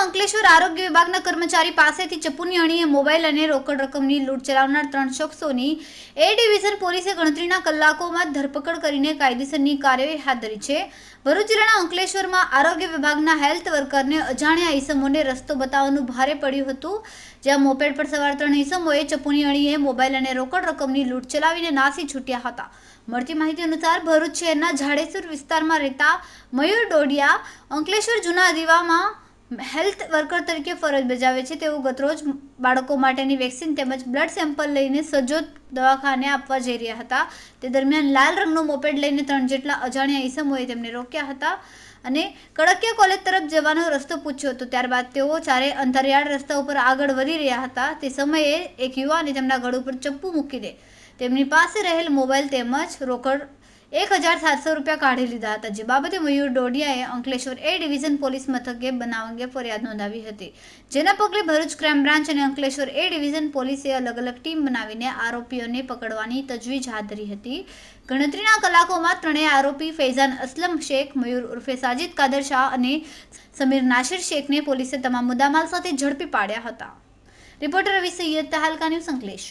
અંકલેશ્વર આરોગ્ય વિભાગના કર્મચારી પાસેથી ચપ્પુની અણીએ મોબાઈલ અને રોકડ રકમની લૂંટ ચલાવનાર ત્રણ શખ્સોની એ ડિવિઝન પોલીસે ગણતરીના કલાકોમાં ધરપકડ કરીને કાયદેસરની કાર્યવાહી હાથ ધરી છે. ભરૂચ જિલ્લાના અંકલેશ્વરમાં આરોગ્ય વિભાગના હેલ્થ વર્કરને અજાણ્યા ઈસમોને રસ્તો બતાવવાનું ભારે પડ્યું હતું. જ્યાં મોપેડ પર સવાર ત્રણ ઈસમોએ ચપ્પુની અણીએ મોબાઈલ અને રોકડ રકમની લૂંટ ચલાવીને નાસી છૂટ્યા હતા. મળતી માહિતી અનુસાર ભરૂચ શહેરના ઝાડેસુર વિસ્તારમાં રહેતા મયુર ડોડિયા અંકલેશ્વર જૂના દીવામાં હેલ્થ વર્કર તરીકે ફરજ બજાવે છે તેઓ ગતરોજ બાળકો માટેની વેક્સિન તેમજ બ્લડ સેમ્પલ લઈને સજોદ દવાખાને આપવા જઈ રહ્યા હતા. તે દરમિયાન લાલ રંગનો મોપેડ લઈને ત્રણ જેટલા અજાણ્યા ઈસમોએ તેમને રોક્યા હતા અને કડકિયા કોલેજ તરફ જવાનો રસ્તો પૂછ્યો હતો. ત્યારબાદ તેઓ ચારે અંતરિયાળ રસ્તા ઉપર આગળ વધી રહ્યા હતા. તે સમયે એક યુવાને તેમના ગળ ઉપર ચપ્પુ મૂકીને તેમની પાસે રહેલ મોબાઈલ તેમજ રોકડ એક હજાર સાતસો રૂપિયા કાઢી લીધા હતા. જે બાબતે મયુર ડોડિયાએ અંકલેશ્વર એ ડિવિઝન પોલીસ મથકે બનાવ અંગે ફરિયાદ નોંધાવી હતી. જેના પગલે ભરૂચ ક્રાઇમ બ્રાન્ચ અને અંકલેશ્વર એ ડિવિઝન પોલીસે અલગ અલગ ટીમ બનાવીને આરોપીઓને પકડવાની તજવીજ હાથ ધરી હતી. ગણતરીના કલાકોમાં ત્રણેય આરોપી ફૈઝાન અસલમ શેખ, મયુર ઉર્ફે સાજિદ કાદર શાહ અને સમીર નાસિર શેખને પોલીસે તમામ મુદ્દામાલ સાથે ઝડપી પાડ્યા હતા. Reporter Ravi Sayed Tehelka news Ankleshwar.